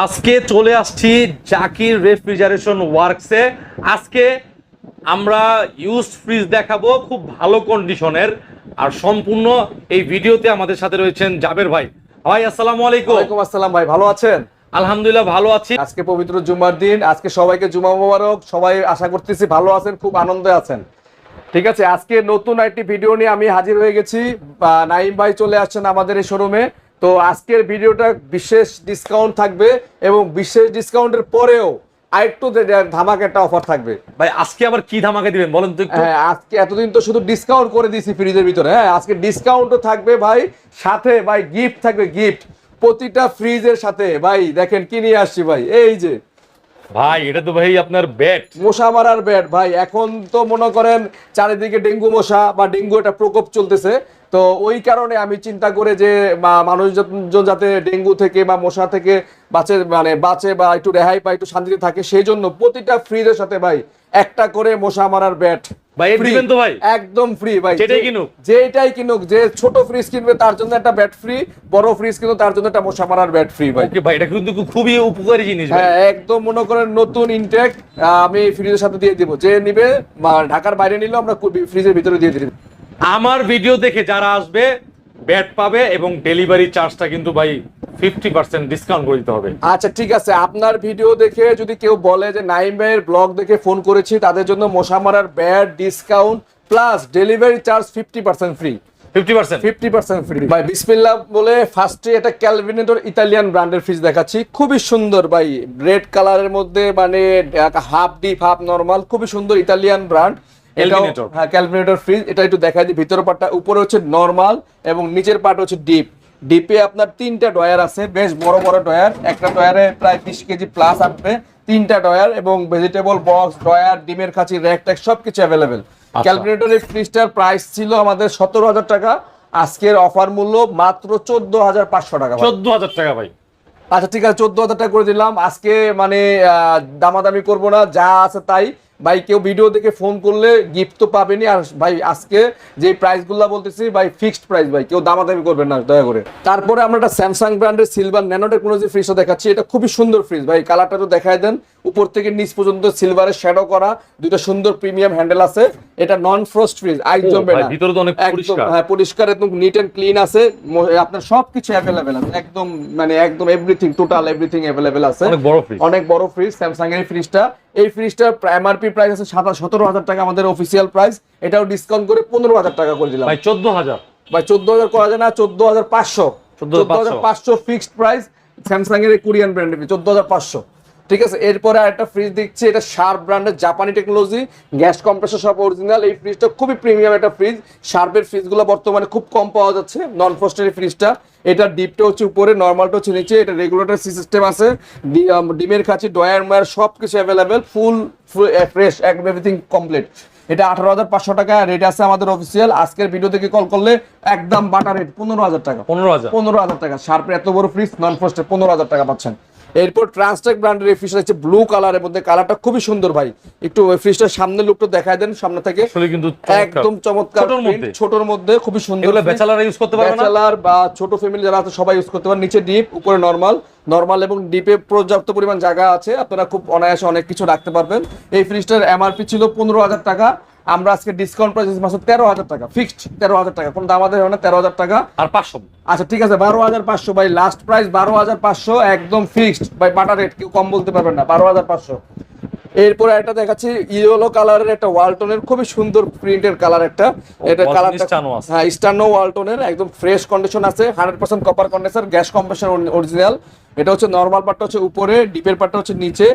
আজকে চলে আসছি জাকির রেফ্রিজারেশন ওয়ার্কসে। আজকে আমরা ইউজ ফ্রিজ দেখাবো খুব ভালো কন্ডিশনের আর সম্পূর্ণ এই ভিডিওতে আমাদের সাথে রয়েছেন জাবের ভাই। ভাই আসসালামু আলাইকুম। ওয়ালাইকুম আসসালাম ভাই ভালো আছেন? আলহামদুলিল্লাহ ভালো আছি। আজকে পবিত্র জুমার দিন আজকে সবাইকে জুমা মোবারক। সবাই আশা করতেছি ভালো আছেন খুব আনন্দে আছেন। ঠিক আছে আজকে নতুন একটি ভিডিও নিয়ে আমি হাজির হয়ে গেছি। নাইম ভাই চলে আসছেন আমাদের এই শোরুমে তো আজকের ভিডিওটা বিশেষ ডিসকাউন্ট থাকবে এবং বিশেষ ডিসকাউন্টের পরেও আরেকটু ধামাকা একটা অফার থাকবে। ভাই আজকে আবার কি ধামাকে দিবেন বলেন তো হ্যাঁ আজকে এতদিন তো শুধু ডিসকাউন্ট করে দিয়েছি ফ্রিজের ভিতরে। হ্যাঁ আজকে ডিসকাউন্টও থাকবে ভাই সাথে ভাই গিফট থাকবে গিফট প্রতিটা ফ্রিজের সাথে। ভাই দেখেন কি নিয়ে আসছি ভাই এই যে। ভাই, এটা তো ভাই আপনার ব্যাট মশা মারার ব্যাট ভাই। এখন তো মনে করেন চারিদিকে ডেঙ্গু মশা বা ডেঙ্গু একটা প্রকোপ চলতেছে। তো ওই কারণে আমি চিন্তা করে যে মানুষজন যাতে ডেঙ্গু থেকে বা মশা থেকে বাঁচে মানে বাঁচে বা একটু রেহাই বা একটু শান্তিতে থাকে, সেই জন্য প্রতিটা ফ্রিজের সাথে ভাই, একটা করে মশা মারার ব্যাট ভাই, দিবেন তো ভাই? একদম ফ্রি ভাই। যেটাই কিনুক। যেটাই কিনুক যে ছোট ফ্রিজ কিনবে তার জন্য একটা ব্যাট ফ্রি বড় ফ্রিজ কিনবে তার জন্য একটা মশা মারার ব্যাট ফ্রি ভাই। ভাই এটা কিন্তু খুবই উপকারী জিনিস হ্যাঁ একদম মনে করেন নতুন ইনটেক আমি ফ্রিজের সাথে দিয়ে দিব। যে নিবে ঢাকার বাইরে নিলেও আমরা ফ্রিজের ভিতরে দিয়ে দিব। আমার ভিডিও দেখে যারা আসবে ব্যাট পাবে এবং ডেলিভারি চার্জটা কিন্তু ভাই ফিফটি পার্সেন্ট ডিসকাউন্ট করে দিতে হবে। আচ্ছা ঠিক আছে। আপনার ভিডিও দেখে যদি কেউ বলে যে নাইম ভাইয়ের ব্লগ দেখে ফোন করেছি তাদের জন্য মশা মারার bat discount plus delivery charge fifty percent free fifty percent fifty percent free ভাই বিসমিল্লা বলে ফার্স্টে এটা ক্যালভিনেটর ইতালিয়ান ব্র্যান্ডের ফ্রিজ দেখাচ্ছি। খুবই সুন্দর ভাই। রেড কালারের মধ্যে মানে হাফ ডিপ হাফ নর্মাল খুবই সুন্দর ইতালিয়ান ব্র্যান্ড Calvinator। হ্যাঁ ক্যালভিনেটর ফ্রিজ এটা একটু দেখাই দিই। ভিতর পাটটা উপরে হচ্ছে নর্মাল এবং নিচের পাট হচ্ছে ডিপ ডিপে আপনার তিনটা ডয়ার আছে বেশ বড় বড় ডয়ার একটা ডয়ারে প্রায় বিশ কেজি প্লাস আসবে। তিনটা ডয়ার এবং ভেজিটেবল বক্স ডয়ার ডিমের খাঁচি র্যাক ট্যাক সবকিছু অ্যাভেলেবেল ক্যালকুলেটরের ফ্রিজটার প্রাইস ছিল আমাদের সতেরো হাজার টাকা। আজকের অফার মূল্য মাত্র চোদ্দ হাজার পাঁচশো টাকা। চোদ্দ হাজার টাকা ভাই। আচ্ছা ঠিক আছে চোদ্দ হাজার টাকা করে দিলাম। আজকে মানে দামাদামি করব না যা আছে তাই। ভাই কেউ ভিডিও দেখে ফোন করলে গিফট তো পাবেনি আর ভাই আজকে যে প্রাইসগুলো বলতেছি ভাই ফিক্সড প্রাইস ভাই কেউ দামাদামি করবেন না দয়া করে। তারপরে আমরা একটা স্যামসাং ব্র্যান্ডের সিলভার ন্যানো টেকনোলজি ফ্রিজটা দেখাচ্ছি এটা খুবই সুন্দর ফ্রিজ ভাই কালারটা তো দেখায় দেন। উপর থেকে নিচ পর্যন্ত সিলভারের শ্যাডো করা দুইটা সুন্দর প্রিমিয়াম হ্যান্ডেল আছে। এটা নন ফ্রস্ট ফ্রিজ আইস ও, জমবে না। ভিতরে তো অনেক একদম পরিষ্কার। হ্যাঁ পরিষ্কার একদম নিট এন্ড ক্লিন আছে। আপনার সবকিছু অ্যাভেলেবেল আছে। একদম মানে একদম এভরিথিং টোটাল এভরিথিং অ্যাভেলেবেল আছে। অনেক বড় fridge। অনেক বড় ফ্রিজ স্যামসাং এর ফ্রিজটা এই ফ্রিজটার এমআরপি প্রাইস আছে সাতাশ সতেরো হাজার টাকা আমাদের অফিসিয়াল প্রাইস এটাও ডিসকাউন্ট করে পনেরো হাজার টাকা করে দিলাম। ভাই চোদ্দ হাজার। ভাই চোদ্দ হাজার করা যায় না চোদ্দ হাজার পাঁচশো। চোদ্দ হাজার পাঁচশো। ফিক্সড প্রাইস স্যামসাং এর কোরিয়ান ব্র্যান্ডের চোদ্দ হাজার পাঁচশো। ঠিক আছে এরপরে আরেকটা ফ্রিজ দিচ্ছি এটা শার্প ব্র্যান্ডের জাপানি টেকনোলজি গ্যাস কম্প্রেসর সব অরিজিনাল এই ফ্রিজটা খুবই প্রিমিয়াম একটা ফ্রিজ শার্পের ফ্রিজগুলো বর্তমানে খুব কম পাওয়া যাচ্ছে নন ফ্রস্টের ফ্রিজটা এটা ডিপটা হচ্ছে উপরে নর্মালটা হচ্ছে নিচে এটা রেগুলেটর সিস্টেম আছে ডিমের কাছে ডয়ার মায়ার সব কিছু available full fresh everything complete এটা আঠারো হাজার পাঁচশো টাকা রেট আছে আমাদের অফিসিয়াল আজকের ভিডিও থেকে কল করলে একদম বাটা রেট পনেরো হাজার টাকা। পনেরো হাজার। পনেরো হাজার টাকা শার্পের এত বড় ফ্রিজ নন ফ্রস্টের পনেরো হাজার টাকা পাচ্ছেন। এরপর ট্রান্সটেক ব্র্যান্ডের এই ফ্রিজটা হচ্ছে ব্লু কালারের মধ্যে কালারটা খুবই সুন্দর ভাই। একটু ওই ফ্রিজটার সামনে লুকটা দেখায় দেন সামনে থেকে আসলে কিন্তু। একদম চমৎকার ছোটোর মধ্যে। খুবই সুন্দর। ইউজ করতে পারবে না? ব্যাচেলার বা ছোট ফ্যামিলি যারা আছে সবাই ইউজ করতে পারেন নিচে ডিপ উপরে নরমাল নরমাল এবং ডিপে পর্যাপ্ত পরিমাণ জায়গা আছে। আপনারা খুব অনায়াসে অনেক কিছু রাখতে পারবেন। এই ফ্রিজটার এমআরপি ছিল পনেরো হাজার টাকা। আমরা আজকে ডিসকাউন্ট প্রাইস মাত্র তেরো হাজার টাকা ফিক্সড তেরো হাজার টাকা। কোনো দাম হবে না তেরো হাজার টাকা? আর পাঁচশো। আচ্ছা ঠিক আছে বারো হাজার পাঁচশো। ভাই লাস্ট প্রাইস বারো হাজার পাঁচশো একদম ফিক্সড ভাই বাটা রেট কেউ কম বলতে পারবেন না বারো হাজার পাঁচশো। এরপরে একটা দেখাচ্ছি ইয়েলো কালারের একটা ওয়ালটনের খুবই সুন্দর প্রিন্টের কালার একটা। এটা কালারটা আছে। হ্যাঁ স্টানো ওয়ালটনের একদম ফ্রেশ কন্ডিশন আছে hundred percent copper condition gas compressor original এটা হচ্ছে নর্মাল পার্টটা হচ্ছে উপরে ডিপের পার্টটা হচ্ছে নিচে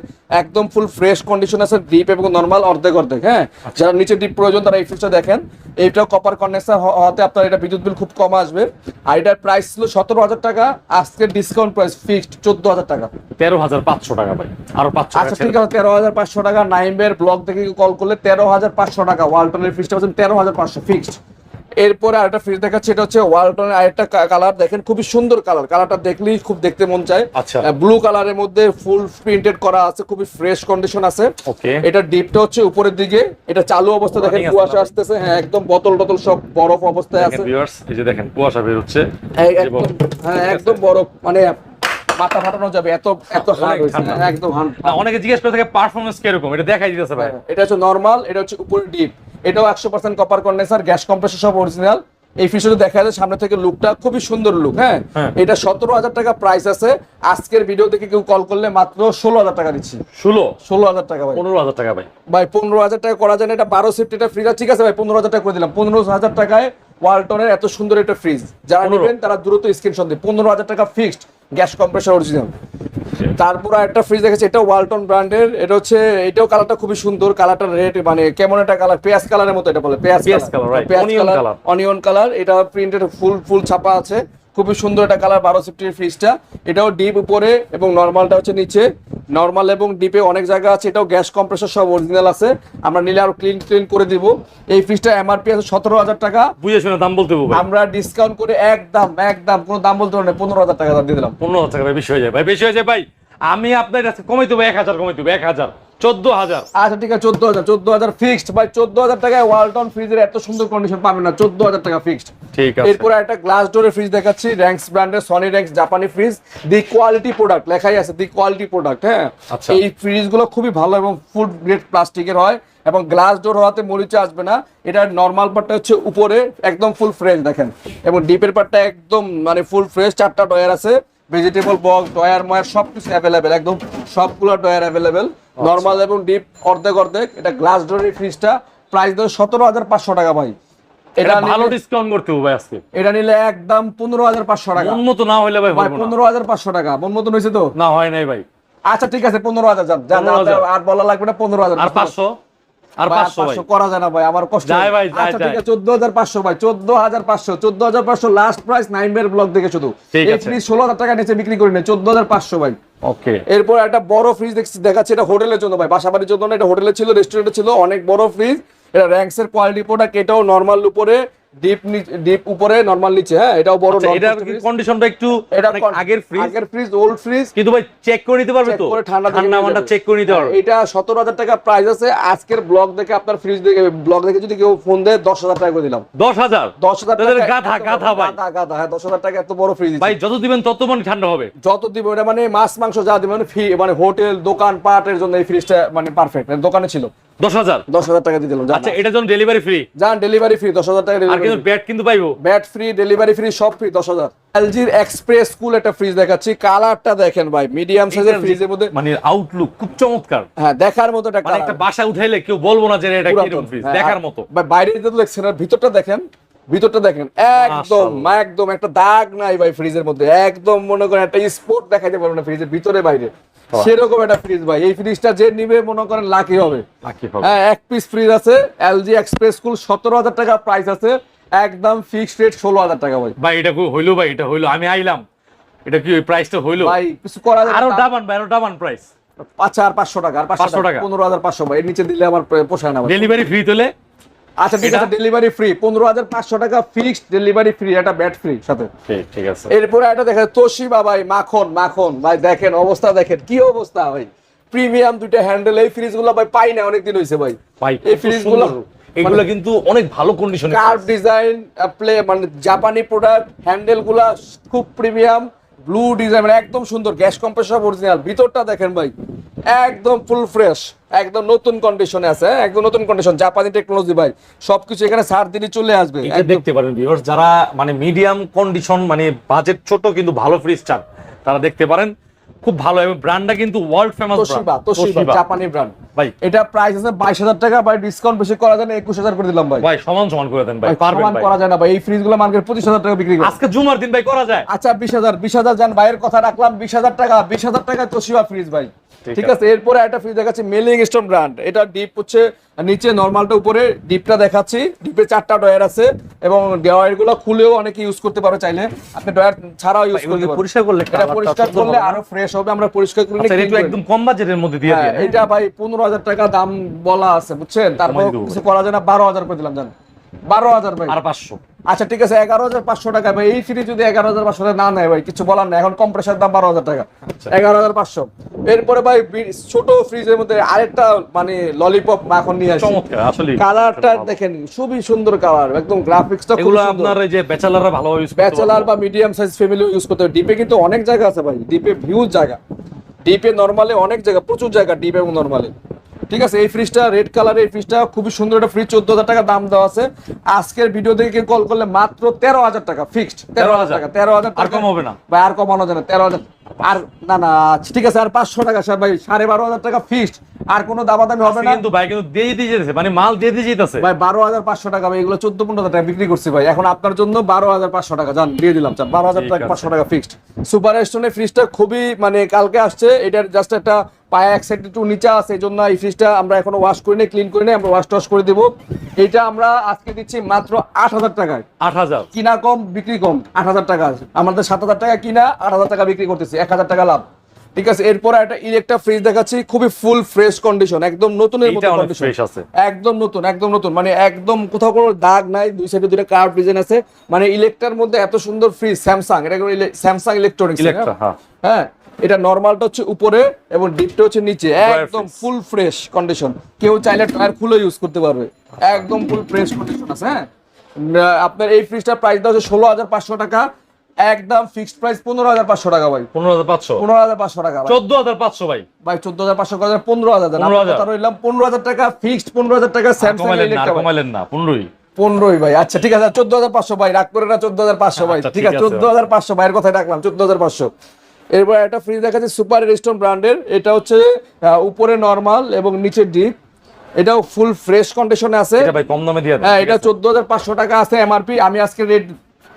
একদম ফুল ফ্রেশ কন্ডিশন আছে ডিপ এবং নর্মাল অর্ধেক অর্ধেক হ্যাঁ? যারা নিচে ডিপ প্রয়োজন তারা এই ফ্রিজটা দেখেন। এইটাও কপার কন্ডেন্সার হওয়াতে আপনার এটা বিদ্যুৎ বিল খুব কম আসবে। আর এটার প্রাইস ছিল সতেরো হাজার টাকা আজকে ডিসকাউন্ট প্রাইস ফিক্সড চোদ্দ হাজার টাকা। তেরো হাজার পাঁচশো টাকা ভাই আরও পাঁচশো আচ্ছা ঠিক আছে তেরো হাজার পাঁচশো টাকা নাইমের ব্লগ থেকে কল করলে তেরো হাজার পাঁচশো টাকা ওয়ালটনের ফ্রিজটা হচ্ছে তেরো হাজার পাঁচশো ফিক্সড এরপরে আরেকটা ফ্রিজ দেখাচ্ছি এটা হচ্ছে ওয়ালটনের আরেকটা কালার দেখেন খুবই সুন্দর কালার কালারটা দেখলেই খুব দেখতে মন চায়। আচ্ছা। ব্লু কালারের মধ্যে ফুল প্রিন্টেড করা আছে খুবই ফ্রেশ কন্ডিশন আছে. এটা ডিপটা হচ্ছে উপরের দিকে এটা চালু অবস্থা দেখেন কুয়াশা আসতেছে হ্যাঁ একদম বোতল টতল সব বরফ অবস্থায় আছে। ভিউয়ার্স এই যে দেখেন কুয়াশা বের হচ্ছে। একদম হ্যাঁ একদম বরফ মানে মাথা ফাটানো যাবে এত এত হার্ড হয়েছে একদম hard। অনেকে জিজ্ঞেস করে থাকে পারফরমেন্স কীরকম? এটা দেখাই দিতেছে ভাই। এটা হচ্ছে নর্মাল এটা হচ্ছে উপরে ডিপ এটাও একশো percent copper condenser gas compressor সব অরিজিনাল এই ফিশটা দেখা যায় সামনে থেকে লুকটা খুবই সুন্দর লুক হ্যাঁ? হ্যাঁ। এটা সতেরো হাজার টাকা প্রাইস আছে। আজকের ভিডিও থেকে কেউ কল করলে মাত্র ষোলো হাজার টাকা দিচ্ছি। ষোলো? ষোলো হাজার টাকা ভাই। পনেরো হাজার টাকা ভাই। ভাই পনেরো হাজার টাকা করা যায় না এটা বারো সেফটি এটা ফ্রিজ ঠিক আছে ভাই? পনেরো হাজার টাকা করে দিলাম। পনেরো হাজার টাকায় ওয়ালটনের এত সুন্দর একটা ফ্রিজ যারা 15 নেবেন তারা দ্রুত স্ক্রিনশট দিন। পনেরো হাজার টাকা ফিক্সড গ্যাস কম্প্রেসার অরিজিনাল। তারপর একটা ফ্রিজ দেখেছি এটা ওয়ালটন ব্র্যান্ডের এটা হচ্ছে এটাও কালারটা খুবই সুন্দর কালারটা রেড মানে কেমন একটা কালার পেঁয়াজ কালারের মতো এটা বলে পেঁয়াজ. পেঁয়াজ Onion কালার অনিয়ন কালার এটা প্রিন্টেড ফুল ফুল ছাপা আছে। খুবই সুন্দর একটা কালার বারো সিফটির ফ্রিজটা এটাও ডিপ উপরে এবং নর্মালটা হচ্ছে নিচে। নর্মাল এবং ডিপে অনেক জায়গা আছে এটাও গ্যাস কম্প্রেসার সব অরিজিনাল আছে। আমরা নিলে আরও ক্লিন ক্লিন করে দিব। এই ফ্রিজটা এমআরপি আছে সতেরো হাজার টাকা। বুঝে শুনে দাম বলতে হবে আমরা ডিসকাউন্ট করে একদম একদম কোনো দাম বলতে পারব না পনেরো হাজার টাকা দাম দিয়ে দিলাম। পনেরো হাজার টাকা বেশি হয়ে যায়। ভাই বেশি হয়ে যায় ভাই। আমি আপনার কাছে কমাই দেবো এক হাজার কমাই দেবো এক হাজার চোদ্দ হাজার। আচ্ছা ঠিক আছে চোদ্দ হাজার চোদ্দ হাজার ফিক্সড ভাই চোদ্দ হাজার টাকায় ওয়ালটন ফ্রিজের এত সুন্দর কন্ডিশন পাবেন না চোদ্দ হাজার টাকা ফিক্সড ঠিক আছে। এরপরে একটা গ্লাস ডোরের ফ্রিজ দেখাচ্ছি র্যাঙ্কস ব্র্যান্ডের সনি র্যাঙ্কস জাপানি ফ্রিজ দি কোয়ালিটি প্রোডাক্ট লেখাই আছে দি কোয়ালিটি প্রোডাক্ট হ্যাঁ? আচ্ছা। এই ফ্রিজগুলো খুবই ভালো এবং ফুড গ্রেড প্লাস্টিকের হয় এবং গ্লাস ডোর হওয়াতে মরিচা আসবে না। এটার নর্মাল পার্টটা হচ্ছে উপরে একদম ফুল ফ্রেশ দেখেন। এবং ডিপের পার্টটা একদম মানে ফুল ফ্রেশ চারটা ডয়ার আছে। ভেজিটেবল বক্স ডয়ার ময়ার সব কিছু অ্যাভেলেবেল একদম সবগুলো ডয়ার অ্যাভেলেবেল নর্মাল এবং ডিপ অর্ধেক অর্ধেক। এটা গ্লাস ডোরের ফ্রিজটা প্রাইস দেবে সতেরো হাজার পাঁচশো টাকা ভাই। এটা ভালো ডিসকাউন্ট করতে হবে আজকে। এটা নিলে একদম পনেরো হাজার পাঁচশো টাকা। উন্নত না হইলে ভাই ভাই পনেরো হাজার পাঁচশো টাকা। মন মতন হয়েছে তো? না হয় নাই ভাই। আচ্ছা ঠিক আছে পনেরো হাজার যান যান, 15,000 আর বলা লাগবে না পনেরো হাজার। আর পাঁচশো? আর ভাই, করা যায় না আমার কষ্ট যায় আচ্ছা ঠিক আছে লাস্ট প্রাইস ব্লক শুধু। এই ফ্রিজ টাকা নিচে বিক্রি করি না চোদ্দ হাজার পাঁচশো ভাই। ওকে। এরপর একটা বড় ফ্রিজ দেখছি দেখাচ্ছে এটা হোটেলের জন্য ভাই বাসা বাড়ির জন্য না, এটা হোটেলে ছিল রেস্টুরেন্টে ছিল অনেক বড় ফ্রিজ এটা র্যাঙ্কস এর কোয়ালিটি প্রোডাক্ট এটাও নর্মাল উপরে ডিপ ডিপ উপরে নর্মাল নিচে হ্যাঁ? এটাও বড় আচ্ছা, non এটার কন্ডিশনটা একটু এটা আগের ফ্রিজ আগের ফ্রিজ ওল্ড ফ্রিজ কিন্তু ভাই চেক করে নিতে পারবে তো? করে ঠান্ডা ঠান্ডা নিয়ে চেক করে নিতে পারবে। এটা সতেরো হাজার টাকা প্রাইস আছে। আজকের ব্লগ দেখে আপনার ফ্রিজ দেখে ব্লগ দেখে যদি কেউ ফোন দেয় দশ হাজার টাকা করে দিলাম। দশ হাজার? দশ হাজার টাকা গাধা গাধা ভাই। গাধা গাধা হ্যাঁ দশ হাজার টাকা এত বড় ফ্রিজ ভাই যত দিবেন তত মানে ঠান্ডা হবে। যত দিব এটা মানে মাছ মাংস যা দিবে মানে ফি মানে হোটেল দোকান পাটের জন্য এই ফ্রিজটা মানে পারফেক্ট দোকানে ছিল। দশ হাজার। দশ হাজার টাকা দিয়ে দিলাম আচ্ছা জন্য ডেলিভারি ফ্রি যান ডেলিভারি ফ্রি দশ হাজার টাকা আর কিন্তু ব্যাট কিন্তু পাইবো। ব্যাট ফ্রি ডেলিভারি ফ্রি সব ফ্রি দশ হাজার। এলজির এক্সপ্রেস কুল একটা ফ্রিজ দেখাচ্ছি। কালারটা দেখেন ভাই মিডিয়াম সাইজের ফ্রিজের মধ্যে মানে আউটলুক খুব চমৎকার। হ্যাঁ দেখার মতো একটা মানে একটা বাসা উঠাইলে কেউ বলব না যে এটা কীরকম ফ্রিজ হ্যাঁ, দেখার মতো। বাইরে তো দেখছেন আর ভিতরটা দেখেন ভিতরটা দেখেন একদম একদম একটা দাগ নাই ভাই ফ্রিজের মধ্যে। একদম মনে করেন একটা স্পট দেখাইতে পারবেন না ফ্রিজের ভিতরে বাইরে। সেরকম একটা ফ্রিজ ভাই। এই ফ্রিজটা যে নিবে মনে করেন লাকি হবে। হ্যাঁ এক পিস ফ্রিজ আছে এলজি এক্সপ্রেস কুল সতেরো হাজার টাকা প্রাইস আছে একদম ফিক্সড রেট ষোলো হাজার টাকা ভাই। ভাই এটা হইল ভাই এটা হইল। আমি আইলাম। এটা কি ওই প্রাইসটা হইল? ভাই কিছু করা যায় আরও ডাবান ভাই আরও ডাবান প্রাইস আচ্ছা আর পাঁচশো টাকা আর পাঁচশো টাকা। টাকা। পনেরো হাজার পাঁচশো ভাই। এর নিচে দিলে আমার পোষায় না ডেলিভারি ফ্রি তোলে? আচ্ছা ঠিক আছে ডেলিভারি ফ্রি পনেরো হাজার পাঁচশো টাকা ফিক্সড ডেলিভারি ফ্রি একটা ব্যাট ফ্রি সাথে। ঠিক আছে। এরপরে একটা দেখেন তোশিবা ভাই মাখন মাখন ভাই দেখেন অবস্থা দেখেন কি অবস্থা ভাই। প্রিমিয়াম দুইটা হ্যান্ডেল এই ফ্রিজগুলো ভাই পাই না অনেকদিন হয়েছে ভাই। ভাই এই ফ্রিজগুলো এগুলো কিন্তু অনেক ভালো কন্ডিশনে কার্ভ ডিজাইন প্লে মানে জাপানি প্রোডাক্ট হ্যান্ডেলগুলা খুব প্রিমিয়াম ব্লু ডিজাইন মানে একদম সুন্দর গ্যাস কম্প্রেসর অরিজিনাল ভিতরটা দেখেন ভাই একদম ফুল ফ্রেশ একদম নতুন কন্ডিশনে আছে হ্যাঁ? একদম নতুন কন্ডিশন জাপানি টেকনোলজি ভাই। সবকিছু এখানে সার দিনই চলে আসবে। এটা দেখতে পারেন ভিউয়ার্স যারা মানে মিডিয়াম কন্ডিশন মানে বাজেট ছোট কিন্তু ভালো ফ্রিজ চান তারা দেখতে পারেন। খুব ভালো এবং ব্র্যান্ডটা কিন্তু ওয়ার্ল্ড ফেমাস তোশিবা তোশিবা জাপানি ব্র্যান্ড ভাই। এটা প্রাইস আছে বাইশ হাজার টাকা ভাই ডিসকাউন্ট বেশি করা যায় না একুশ হাজার করে দিলাম ভাই। ভাই সমান সমান করে দেন ভাই ভাই, পারবেন সমান ভাই। করা যায় না ভাই এই ফ্রিজগুলো মার্কেট পঁচিশ হাজার টাকা বিক্রি করে। আজকে জুমার দিন ভাই করা যায়। আচ্ছা বিশ হাজার বিশ হাজার যান ভাইয়ের কথা রাখলাম বিশ হাজার টাকা বিশ হাজার টাকা তোশিবা ফ্রিজ ভাই। ঠিক ঠিক আছে এরপরে একটা ফ্রিজ দেখাচ্ছি মেলিং স্টোন ব্র্যান্ড এটা ডিপ হচ্ছে নিচে নর্মালটা উপরে ডিপটা দেখাচ্ছি। ডিপে চারটা ডয়ার আছে এবং ডয়ারগুলো খুলেও অনেকে ইউজ করতে পারো চাইলে। আপনি ডয়ার ছাড়াও ইউজ করতে পারেন পরিষ্কার করলে এটা পরিষ্কার করলে আরও ফ্রেশ হবে আমরা পরিষ্কার করে আচ্ছা, এটা একদম কম বাজেটের মধ্যে দিয়ে হ্যাঁ, এটা ভাই পনেরো হাজার টাকা দাম বলা আছে বুঝছেন? তারপর কিছু করা যায় না বারো হাজার করে দিলাম জান। বারো হাজার ভাই। আর পাঁচশো। আচ্ছা ঠিক আছে এগারো হাজার পাঁচশো টাকা ভাই। এই ফ্রি যদি এগারো হাজার পাঁচশো টাকা না নেয় ভাই কিছু বলার এখন কম্প্রেসার দাম বারো হাজার টাকা। আচ্ছা। এগারো হাজার পাঁচশো। এরপরে ভাই ছোট ফ্রিজের মধ্যে আরেকটা মানে ললিপপ মাখন নিয়ে আসি। আসলে কালারটা দেখেন খুবই সুন্দর কালার একদম গ্রাফিক্সটা এগুলো আপনার এই যে ব্যাচেলাররা ভালোভাবে ইউজ ব্যাচেলার বা মিডিয়াম সাইজ ফ্যামিলি ইউজ করতে হবে। ডিপে কিন্তু অনেক জায়গা আছে ভাই। ডিপে হিউজ জায়গা। ডিপে নরমালে অনেক জায়গা প্রচুর জায়গা ডিপ এবং নরমালে ঠিক আছে এই ফ্রিজটা রেড কালার এই ফ্রিজটা খুবই সুন্দর একটা ফ্রিজ চোদ্দ হাজার টাকা দাম দেওয়া আছে। আজকের ভিডিও থেকে কল করলে মাত্র তেরো হাজার টাকা ফিক্সড তেরো হাজার টাকা তেরো হাজার আর কম হবে না? ভাই আর কমানো যায় না তেরো হাজার আর না না আচ্ছা, ঠিক আছে আর পাঁচশো টাকা স্যার ভাই সাড়ে বারো হাজার টাকা ফিক্সড আর কোনো দামাদামি হবে না। কিন্তু ভাই কিন্তু দিয়ে দিয়ে যেতেছে মানে মাল দিয়ে দিয়ে যেতেছে। ভাই বারো হাজার পাঁচশো টাকা ভাই এগুলো চোদ্দ পনেরো টাকা বিক্রি করছি ভাই। এখন আপনার জন্য বারো হাজার পাঁচশো টাকা। জান দিয়ে দিলাম চান বারো হাজার টাকা পাঁচশো টাকা ফিক্সড সুপার স্টোনের ফ্রিজটা খুবই মানে কালকে আসছে। এটার জাস্ট একটা পায়ে এক সাইড একটু নিচে আছে এই জন্য এই ফ্রিজটা আমরা এখনও ওয়াশ করি নাই ক্লিন করি নাই আমরা ওয়াশ টশ করে দেবো। এটা আমরা আজকে দিচ্ছি মাত্র আট হাজার টাকায়। আট হাজার। কিনা কম বিক্রি কম আট হাজার টাকা আছে। আমাদের সাত হাজার টাকা কিনা আট হাজার টাকা বিক্রি করতেছি এক হাজার টাকা লাভ। ঠিক আছে এরপর একটা ইলেকট্রা ফ্রিজ দেখাচ্ছি খুবই ফুল ফ্রেশ কন্ডিশন একদম নতুনের মতো কন্ডিশন একদম নতুন একদম নতুন মানে একদম কোথাও কোনো দাগ নাই দুই সাইডে দুইটা কার্ভ ডিজাইন আছে। মানে ইলেকট্রার মধ্যে এত সুন্দর ফ্রিজ স্যামসাং এটা স্যামসাং ইলেকট্রনিক্স ইলেকট্রা হ্যাঁ। হ্যাঁ এটা নর্মালটা হচ্ছে উপরে এবং ডিপটা হচ্ছে নিচে। একদম ফুল ফ্রেশ কন্ডিশন কেউ চাইলে টায়ার খুলে ইউজ করতে পারবে। একদম ফুল ফ্রেশ কন্ডিশন আছে হ্যাঁ। আপনার এই ফ্রিজটার প্রাইস দেওয়া হচ্ছে ষোলো হাজার পাঁচশো টাকা। একদম ফিক্সড প্রাইস পনেরো হাজার পাঁচশো টাকা ভাই। পনেরো হাজার পাঁচশো? পনেরো হাজার পাঁচশো টাকা। চোদ্দ হাজার পাঁচশো ভাই? ভাই চোদ্দ হাজার পাঁচশো টাকা পনেরো হাজার দেন। 15,000 কথা রইলাম? পনেরো হাজার টাকা ফিক্সড পনেরো হাজার টাকা স্যামসাং কমাইলেন না পনেরোই। পনেরোই ভাই। আচ্ছা ঠিক আছে চোদ্দ হাজার পাঁচশো ভাই রাগ করে না চোদ্দ হাজার পাঁচশো ভাই? আচ্ছা, ঠিক আছে। চোদ্দ হাজার পাঁচশো ভাইয়ের কথাই রাখলাম চোদ্দ হাজার পাঁচশো। এরপর একটা ফ্রিজ দেখাচ্ছি সুপার রেস্টন ব্র্যান্ডের এটা হচ্ছে উপরে নর্মাল এবং নিচে ডিপ এটাও ফুল ফ্রেশ কন্ডিশনে আছে। এটা ভাই কম দামে দিয়ে দেন, হ্যাঁ এটা? চোদ্দ হাজার পাঁচশো টাকা আছে এমআরপি আমি আজকে রেট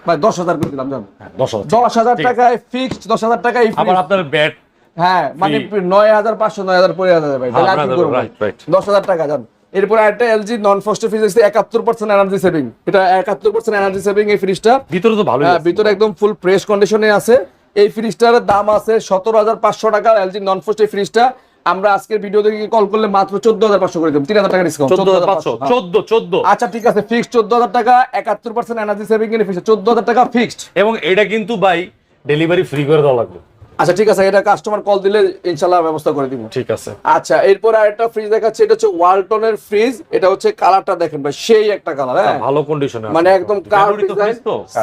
ভাই দশ হাজার করে দিলাম জান। হ্যাঁ, দশ হাজার। টাকায় ফিক্সড দশ হাজার টাকায় আবার আপনার ব্যাট হ্যাঁ মানে নয় হাজার পাঁচশো নয় হাজার ভাই। তাহলে আর কি হ্যাঁ, করব? দশ হাজার টাকা এরপর একটা এলজি নন ফস্ট ফ্রিজ আছে একাত্তর পার্সেন্ট এনার্জি সেভিং এটা একাত্তর পার্সেন্ট এনার্জি সেভিং এই ফ্রিজটা ভিতরে তো ভালোই হ্যাঁ ভিতরে একদম ফুল ফ্রেশ কন্ডিশনে আছে। এই ফ্রিজটার দাম আছে সতেরো হাজার পাঁচশো টাকা এলজি নন ফস্ট এই ফ্রিজটা আমরা আজকের ভিডিও থেকে কল করলে মাত্র চোদ্দ হাজার পাঁচশো করে দেবো। তিন হাজার টাকা ডিসকাউন্ট চোদ্দ হাজার পাঁচশো চোদ্দ চোদ্দ। আচ্ছা ঠিক আছে ফিক্সড চোদ্দ হাজার টাকা একাত্তর পার্সেন্ট এনার্জি সেভিং এর চোদ্দ হাজার টাকা ফিক্সড এবং এটা কিন্তু বাই ডেলিভারি ফ্রি করে দেওয়া লাগবে। আচ্ছা ঠিক আছে এটা কাস্টমার কল দিলে ইনশাল্লাহ ব্যবস্থা করে দিব। ঠিক আছে। আচ্ছা এরপর আরেকটা ফ্রিজ দেখাচ্ছে এটা হচ্ছে ওয়ালটনের ফ্রিজ এটা হচ্ছে কালারটা দেখেন ভাই সেই একটা কালার হ্যাঁ? ভালো কন্ডিশনে মানে একদম কার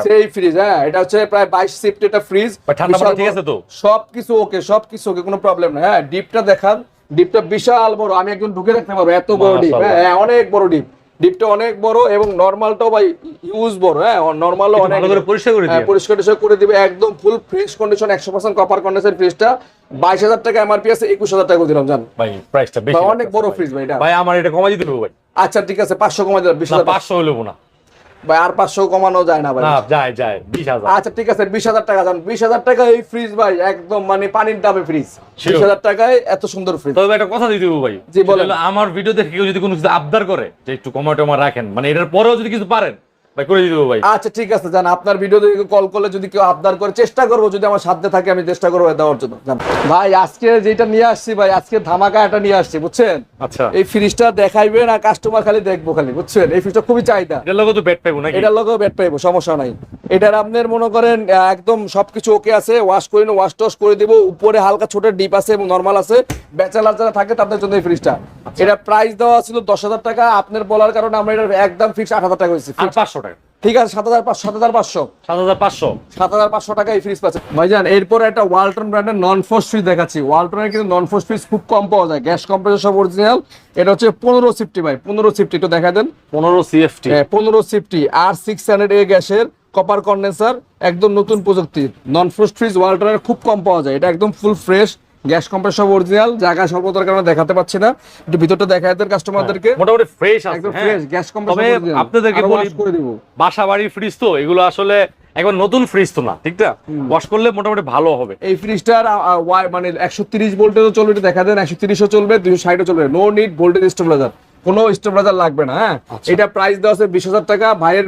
সেই ফ্রিজ হ্যাঁ এটা হচ্ছে প্রায় 22 সিফট এটা ফ্রিজ ঠান্ডা ঠিক আছে তো? সবকিছু ওকে সবকিছু ওকে কোনো প্রবলেম নাই হ্যাঁ ডিপটা দেখান ডিপটা বিশাল বড় আমি একজন ঢুকে রাখতে পারব এত বড় ডিপ হ্যাঁ অনেক বড় ডিপ ডিপটা অনেক বড় এবং নরমালটাও ভাই ইউজ বড় হ্যাঁ নর্মাল অনেক পরিষ্কার করে হ্যাঁ, পরিষ্কার টরিষ্কার করে দিবে একদম ফুল ফ্রেশ কন্ডিশন একশো পার্সেন্ট কপার কন্ডিশন ফ্রিজটা বাইশ হাজার টাকা এমআরপি আছে একুশ হাজার টাকা করে দিলাম জান। ভাই প্রাইসটা বেশি অনেক বড় ফ্রিজ ভাই এটা। ভাই আমার এটা কমাই দিতে হবে ভাই। আচ্ছা ঠিক আছে পাঁচশো কমাই দিলাম বিশ হাজার পাঁচশো হইলেও না। ভাই আর পাঁচশো কমানো যায় না ভাই। যায় যায়। বিশ হাজার। আচ্ছা ঠিক আছে বিশ হাজার টাকা যান। বিশ হাজার টাকা এই ফ্রিজ ভাই একদম মানে পানির দামে ফ্রিজ. বিশ হাজার টাকায় এত সুন্দর ফ্রিজ তবে একটা কথা দিতে হবে ভাই। জি, বলেন। আমার ভিডিও দেখে কেউ যদি কোনো কিছু আবদার করে যে একটু কমা টমা রাখেন মানে এটার পরেও যদি কিছু পারেন করে দিতে ভাই। আচ্ছা ঠিক আছে জান আপনার ভিডিও দেখে কল করলে যদি কেউ আবদার করে চেষ্টা করব যদি আমার সাথে থাকে আমি চেষ্টা করব দেওয়ার জন্য ভাই আজকে যেটা নিয়ে আসছি ভাই আজকে ধামাকা নিয়ে আসছি বুঝছেন? আচ্ছা। এই ফ্রিজটা দেখাইবেন আর কাস্টমার খালি দেখব খালি বুঝছেন? এই ফ্রিজটা খুবই চাহিদা। এটার তো পাইবো নাকি? এটার লগেও ব্যাট পাইবো সমস্যা নাই। এটার আপনার মনে করেন একদম সবকিছু ওকে আছে ওয়াশ করে ওয়াশ টস করে দিব উপরে হালকা ছোট ডিপ আছে এবং নর্মাল আছে। ব্যাচেলার যারা থাকে তাদের জন্য এই ফ্রিজটা এটা প্রাইস দেওয়া ছিল দশ হাজার টাকা আপনার বলার কারণে আমরা এটা একদম ফিক্স আট হাজার টাকা হয়েছি। পাঁচশো টাকা ঠিক আছে সাত হাজার পাঁচশো সাত হাজার পাঁচশো। সাত হাজার পাঁচশো। সাত হাজার পাঁচশো টাকা এই ফ্রিজ পাচ্ছে। ভাইজান এরপরে একটা ওয়ালটন ব্র্যান্ডের নন ফোর্স ফ্রিজ দেখাচ্ছি। ওয়ালটনের কিন্তু নন ফোর্স ফ্রিজ খুব কম পাওয়া যায়। গ্যাস কম্প্রেসর সব অরিজিনাল এটা হচ্ছে পনেরো সিফটি ভাই পনেরো সিফটি একটু দেখা দেন। পনেরো সিএফটি পনেরো সিফটি আর সিক্স হান্ড্রেড এ গ্যাসের কপার কন্ডেন্সার একদম নতুন প্রযুক্তি। নন ফ্রোস্ট ফ্রিজ ওয়ালটনের খুব কম পাওয়া যায়। এটা একদম full fresh gas compressor original জায়গা স্বল্পতার কারণে দেখাতে পাচ্ছি না। একটু ভিতরটা দেখায় দেন কাস্টমারদেরকে মোটামুটি ফ্রেশ একদম হ্যাঁ। ফ্রেশ গ্যাস কম্প্রেসর তবে আপনাদেরকে বলি করে দিব। বাসা বাড়ির ফ্রিজ তো এগুলো আসলে একবার নতুন ফ্রিজ তো না ঠিকটা ওয়াশ করলে মোটামুটি ভালো হবে। এই ফ্রিজটার মানে একশো তিরিশ ভোল্টেজও চলবে দেখা দেন একশো ত্রিশ ও চলবে দুশো ও চলবে। নো নিড ভোল্টেজ স্টেবিলাইজার কোনো স্টেবিলাইজার লাগবে না হ্যাঁ? আচ্ছা। এটা প্রাইস দেওয়া আছে বিশ হাজার টাকা ভাইয়ের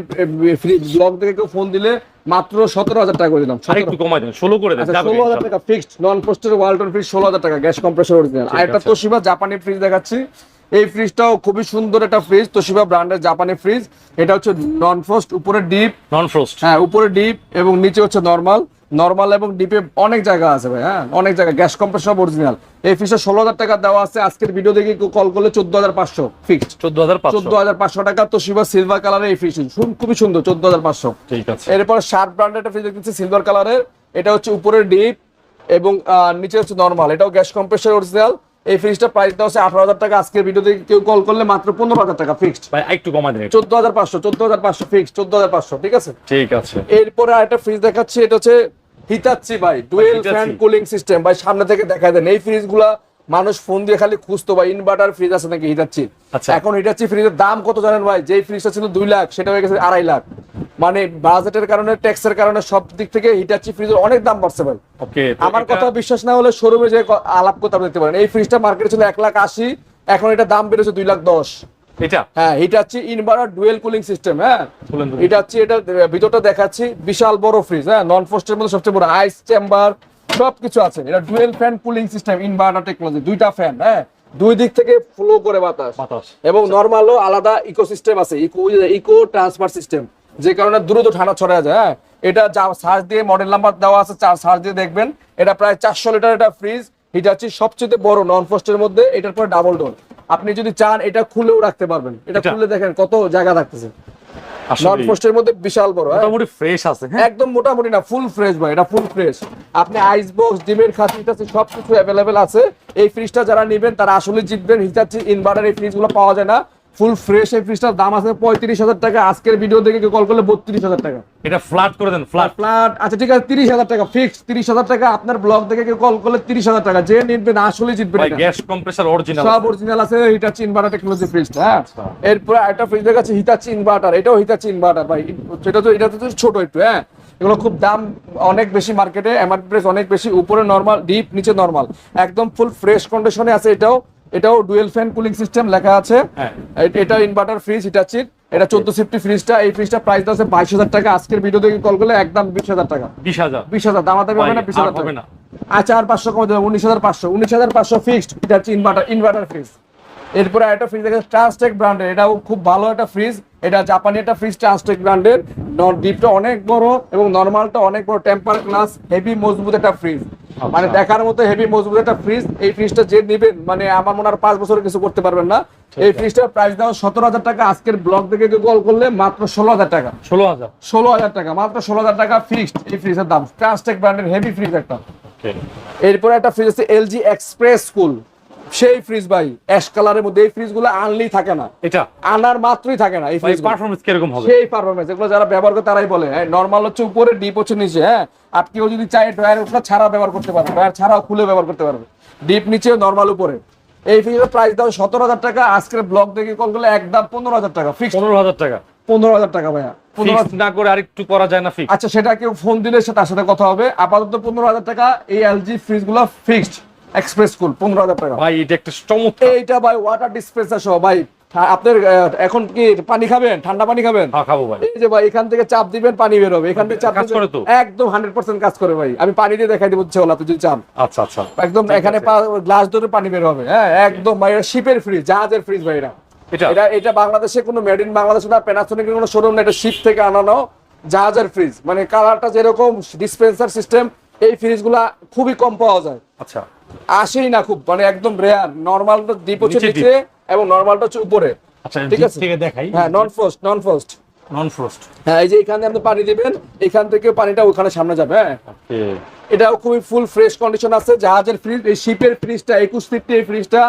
ফ্রিজ ব্লগ থেকে কেউ ফোন দিলে মাত্র সতেরো হাজার টাকা করে দিলাম একটু কমাই দেন ষোলো করে দেন আচ্ছা ষোলো হাজার টাকা ফিক্সড নন পোস্টের ওয়ালটন ফ্রিজ ষোলো হাজার টাকা গ্যাস কম্প্রেসর অরিজিনাল আর একটা। তোশিবা জাপানি ফ্রিজ দেখাচ্ছি। এই ফ্রিজটাও খুবই সুন্দর একটা ফ্রিজ তোশিবা ব্র্যান্ডের জাপানি ফ্রিজ এটা হচ্ছে নন ফ্রোস্ট উপরে ডিপ নন ফ্রোস্ট হ্যাঁ উপরে ডিপ এবং নিচে হচ্ছে নর্মাল নর্মাল এবং ডিপে অনেক জায়গা আছে ভাই হ্যাঁ? অনেক জায়গা গ্যাস কম্প্রেসর অরিজিনাল এই ফ্রিজটা ষোলো হাজার টাকা দেওয়া আছে আজকের ভিডিও দেখে কল করলে চোদ্দ হাজার পাঁচশো ফিক্সড চোদ্দ হাজার চোদ্দ হাজার পাঁচশো টাকা তো শিবা সিলভার কালারের এই ফ্রিজ খুবই সুন্দর চোদ্দ হাজার পাঁচশো। ঠিক আছে। এরপর শার্প ব্র্যান্ডের একটা ফ্রিজ দেখতেছি সিলভার কালারের এটা হচ্ছে উপরের ডিপ এবং নিচে হচ্ছে নর্মাল এটাও গ্যাস কম্প্রেসর অরিজিনাল এই ফ্রিজটা প্রাইসটা হচ্ছে আঠারো হাজার টাকা। আজকের ভিডিওতে কেউ কল করলে মাত্র পনেরো হাজার টাকা ফিক্সড ভাই একটু দেন একটু। চোদ্দ হাজার পাঁচশো চোদ্দ হাজার পাঁচশো ফিক্সড চোদ্দ হাজার পাঁচশো ঠিক আছে? ঠিক আছে। এরপরে আরেকটা ফ্রিজ দেখাচ্ছি এটা হচ্ছে হিতাচ্ছি ভাই ডুয়েল। ফ্যান কুলিং সিস্টেম ভাই সামনে থেকে দেখা দেন এই ফ্রিজগুলা মানুষ ফোন দিয়ে খালি খুঁজতো ভাই ইনভার্টার ফ্রিজ আছে নাকি হিতাচ্ছি আচ্ছা। এখন হিতাচ্ছি ফ্রিজের দাম কত জানেন ভাই? যেই ফ্রিজটা ছিল দুই লাখ সেটা হয়ে গেছে আড়াই লাখ। মানে বাজেটের কারণে ট্যাক্সের কারণে সব দিক থেকে হিটাচি ফ্রিজের অনেক দাম বাড়ছে ভাই। আমার কথা বিশ্বাস না হলে শোরুমে যে আলাপ করতে দিতে পারেন। এই ফ্রিজটা মার্কেটে ছিল এক লাখ আশি এখন এটা দাম বেড়েছে দুই লাখ দশ। এটা? হ্যাঁ Hitachi inverter dual cooling system হ্যাঁ? এটা হচ্ছে এটা ভিতরটা দেখাচ্ছি বিশাল বড় ফ্রিজ হ্যাঁ? নন মধ্যে সবচেয়ে বড় আইস চেম্বার সবকিছু আছে। এটা dual fan cooling system inverter technology দুইটা ফ্যান হ্যাঁ? দুই দিক থেকে ফ্লো করে বাতাস। বাতাস। এবং নর্মালও আলাদা ইকোসিস্টেম আছে ইকো ইকো ট্রান্সফার সিস্টেম যে কারণে দ্রুত ঠান্ডা ছড়া যায় হ্যাঁ? এটা যা সার্চ দিয়ে মডেল নাম্বার দেওয়া আছে সার্চ দিয়ে দেখবেন এটা প্রায় চারশো লিটার এটা ফ্রিজ এটা হচ্ছে সবচেয়ে বড় নন ফোস্টের মধ্যে এটার পরে ডাবল ডোর আপনি যদি চান এটা খুলেও রাখতে পারবেন। এটা? খুলে দেখেন কত জায়গা থাকতেছে। নন মধ্যে বিশাল বড় হ্যাঁ? মোটামুটি ফ্রেশ আছে হ্যাঁ? একদম মোটামুটি না ফুল ফ্রেশ ভাই এটা ফুল ফ্রেশ আপনি আইস বক্স ডিমের সবকিছু অ্যাভেলেবেল আছে। এই ফ্রিজটা যারা নেবেন তারা আসলে জিতবেন। হিটাচি ইনভার্টার এই ফ্রিজগুলো পাওয়া যায় না ফুল ফ্রেশ এই ফ্রিজটার দাম আছে পঁয়ত্রিশ হাজার টাকা। আজকের ভিডিও দেখে কল করলে বত্রিশ হাজার টাকা। এটা ফ্ল্যাট করে দেন ফ্ল্যাট ফ্ল্যাট আচ্ছা ঠিক আছে তিরিশ হাজার টাকা ফিক্স তিরিশ হাজার টাকা। আপনার ব্লগ থেকে কেউ কল করলে তিরিশ হাজার টাকা। যে নিবেন আসলে জিতবেন ভাই গ্যাস কম্প্রেসর অরিজিনাল সব অরিজিনাল আছে হিটাচি ইনভার্টার টেকনোলজি ফ্রিজটা হ্যাঁ? আচ্ছা। এরপরে একটা ফ্রিজ দেখাচ্ছি হিটাচি ইনভার্টার এটাও হিটাচি ইনভার্টার ভাই। সেটা তো এটা তো ছোট একটু হ্যাঁ? এগুলো খুব দাম অনেক বেশি মার্কেটে এমআরপি প্রাইস অনেক বেশি। উপরে নরমাল ডিপ নিচে নরমাল একদম ফুল ফ্রেশ কন্ডিশনে আছে এটাও। এটাও ডুয়েল ফ্যান কুলিং সিস্টেম লেখা আছে। হ্যাঁ। এটা ইনভার্টার ফ্রিজ হিটাচির এটা চোদ্দ সেফটি ফ্রিজটা এই ফ্রিজটা প্রাইস আছে বাইশ হাজার টাকা। আজকের ভিডিও থেকে কল করলে একদম বিশ হাজার টাকা। বিশ হাজার। বিশ হাজার হবে না বিশ হাজার হবে টাকা। না। আচ্ছা আর পাঁচশো কমে দেবে উনিশ হাজার পাঁচশো। উনিশ হাজার পাঁচশো ফিক্সড এটা হচ্ছে ইনভার্টার ইনভার্টার ফ্রিজ এরপরে একটা ফ্রিজ দেখে ট্রান্সটেক ব্র্যান্ডের এটাও খুব ভালো একটা ফ্রিজ এটা জাপানি একটা ফ্রিজ ট্রান্সটেক ব্র্যান্ডের। ডিপটা অনেক বড় এবং নর্মালটা অনেক বড় টেম্পার গ্লাস হেভি মজবুত একটা ফ্রিজ। মানে দেখার মতো হেভি মজবুত একটা ফ্রিজ। এই ফ্রিজটা যে নেবেন মানে আমার মনে হয় পাঁচ বছর কিছু করতে পারবেন না। এই ফ্রিজটার প্রাইস দাও সতেরো হাজার টাকা। আজকের ব্লগ থেকে কল করলে মাত্র ষোলো হাজার টাকা। ষোলো হাজার। ষোলো হাজার টাকা মাত্র ষোলো হাজার টাকা ফিক্সড এই ফ্রিজের দাম। ট্রান্সটেক ব্র্যান্ডের হেভি ফ্রিজ একটা। এরপরে একটা ফ্রিজ আছে এলজি এক্সপ্রেস কুল সেই ফ্রিজ ভাই অ্যাশ কালারের মধ্যে এই ফ্রিজগুলো আনলেই থাকে না। এটা? আনার মাত্রই থাকে না এই ফ্রিজ পারফরমেন্স কীরকম হবে? সেই পারফরমেন্স এগুলো যারা ব্যবহার করে তারাই বলে নর্মাল হচ্ছে উপরে ডিপ হচ্ছে নিচে হ্যাঁ আর কেউ যদি চায় ড্রয়ার উপরে ছাড়া ব্যবহার করতে পারবে ড্রয়ার ছাড়াও খুলে ব্যবহার করতে পারবে। ডিপ নিচে নর্মাল উপরে। এই ফ্রিজের প্রাইস দাও সতেরো হাজার টাকা আজকের ব্লগ দেখে কল করলে একদম পনেরো হাজার টাকা ফিক্স পনেরো হাজার টাকা। পনেরো হাজার টাকা ভাইয়া না করে আরেকটু করা যায় না আচ্ছা সেটা কেউ ফোন দিলে তার সাথে কথা হবে। আপাতত পনেরো হাজার টাকা এই এলজি ফ্রিজগুলো ফিক্সড এক্সপ্রেস কুল পনেরো হাজার টাকা। ভাই এটা একটা চমৎকার। এইটা ভাই ওয়াটার ডিসপেন্সার সহ ভাই আপনার এখন কি পানি খাবেন? ঠান্ডা পানি খাবেন? হ্যাঁ খাব ভাই। এই যে ভাই এখান থেকে চাপ দিবেন পানি বের হবে। এখান থেকে চাপ কাজ করে তো? একদম হান্ড্রেড পার্সেন্ট কাজ করে ভাই। আমি পানি দিয়ে দেখাই দেবো হলা আপনি যদি চান। আচ্ছা আচ্ছা। একদম এখানে গ্লাস ধরে পানি বের হবে হ্যাঁ একদম ভাই শিপের ফ্রিজ জাহাজের ফ্রিজ ভাই এটা। এটা? এটা এটা বাংলাদেশে কোনো মেড ইন বাংলাদেশ না প্যানাসোনিকের কোনো শোরুম না এটা শিপ থেকে আনানো জাহাজের ফ্রিজ মানে কালারটা যেরকম ডিসপেন্সার সিস্টেম এই ফ্রিজগুলা খুবই কম পাওয়া যায়। আচ্ছা। আসেই না খুব মানে একদম রেয়ার নর্মালটা ডিপ হচ্ছে নিচে এবং নর্মালটা হচ্ছে উপরে। আচ্ছা ঠিক আছে। থেকে দেখাই। হ্যাঁ non frost non frost non frost হ্যাঁ এই যে এখানে আপনি পানি দিবেন এখান থেকে পানিটা ওখানে সামনে যাবে হ্যাঁ? ওকে। এটাও খুবই ফুল ফ্রেশ কন্ডিশন আছে জাহাজের ফ্রিজ এই শিপের ফ্রিজটা একুশ ফিট এই ফ্রিজটা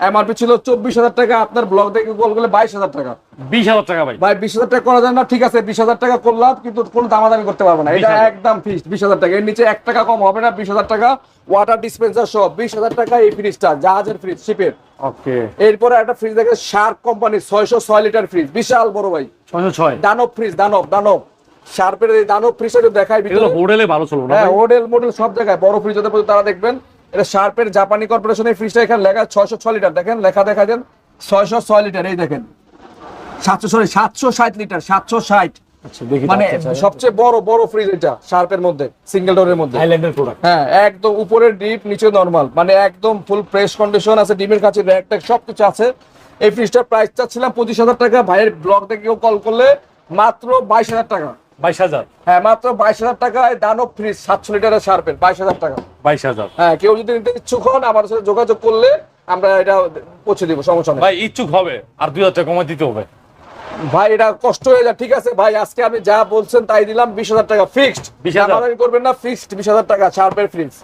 এমআরপি ছিল চব্বিশ হাজার টাকা আপনার ব্লগ থেকে কল করলে বাইশ হাজার টাকা। বিশ হাজার টাকা ভাই। ভাই বিশ হাজার টাকা করা যায় না ঠিক আছে বিশ হাজার টাকা করলাম কিন্তু কোনো দামাদামি করতে পারব না। এটা একদম ফিক্সড বিশ হাজার টাকা। এর নিচে এক টাকা কম হবে না বিশ হাজার টাকা ওয়াটার ডিসপেন্সার সহ বিশ হাজার টাকা এই ফ্রিজটা জাহাজের ফ্রিজ শিপের ওকে। এরপরে একটা ফ্রিজ দেখে শার্ক কোম্পানি ছয়শো ছয় লিটার ফ্রিজ বিশাল বড় ভাই। ছয়শো ছয়? দানব ফ্রিজ দানব দানব শার্পের দানব ফ্রিজটা দেখায় ভিতরে। হোটেলে ভালো চলবো হ্যাঁ? মডেল মডেল সব জায়গায় বড় ফ্রিজ হতে তারা দেখবেন। এটা শার্পের জাপানি কর্পোরেশনের ফ্রিজটা এখানে লেখা ছয়শো ছয় লিটার। দেখেন লেখা দেখা দেন ছয়শো ছয় লিটার এই দেখেন। সাতশো সরি সাতশো ষাট লিটার সাতশো ষাট। আচ্ছা মানে সবচেয়ে বড় বড় ফ্রিজ এটা শার্পের মধ্যে সিঙ্গেল ডোরের মধ্যে। প্রোডাক্ট হ্যাঁ একদম উপরের ডিপ নিচে নরমাল মানে একদম ফুল ফ্রেশ কন্ডিশন আছে ডিমের কাছে র্যাক ট্যাক সবকিছু আছে। এই ফ্রিজটার প্রাইস চাচ্ছিলাম পঁচিশ হাজার টাকা। ভাইয়ের ব্লগ থেকে কেউ কল করলে মাত্র বাইশ হাজার টাকা। বাইশ হাজার। হ্যাঁ মাত্র বাইশ হাজার টাকায় দানব ফ্রিজ সাতশো লিটারের সারবেন বাইশ হাজার টাকা। বাইশ হাজার। হ্যাঁ কেউ যদি নিতে ইচ্ছুক হন আমাদের সাথে যোগাযোগ করলে আমরা এটা পৌঁছে দিব সমস্যা নেই। ভাই ইচ্ছুক হবে আর দুই হাজার টাকা কমাই দিতে হবে। ভাই এটা কষ্ট হয়ে যায় ঠিক আছে। ভাই আজকে আমি যা বলছেন তাই দিলাম বিশ হাজার টাকা ফিক্সড 20,000 করবেন না ফিক্সড বিশ হাজার টাকা ছাড়বেন ফ্রিজ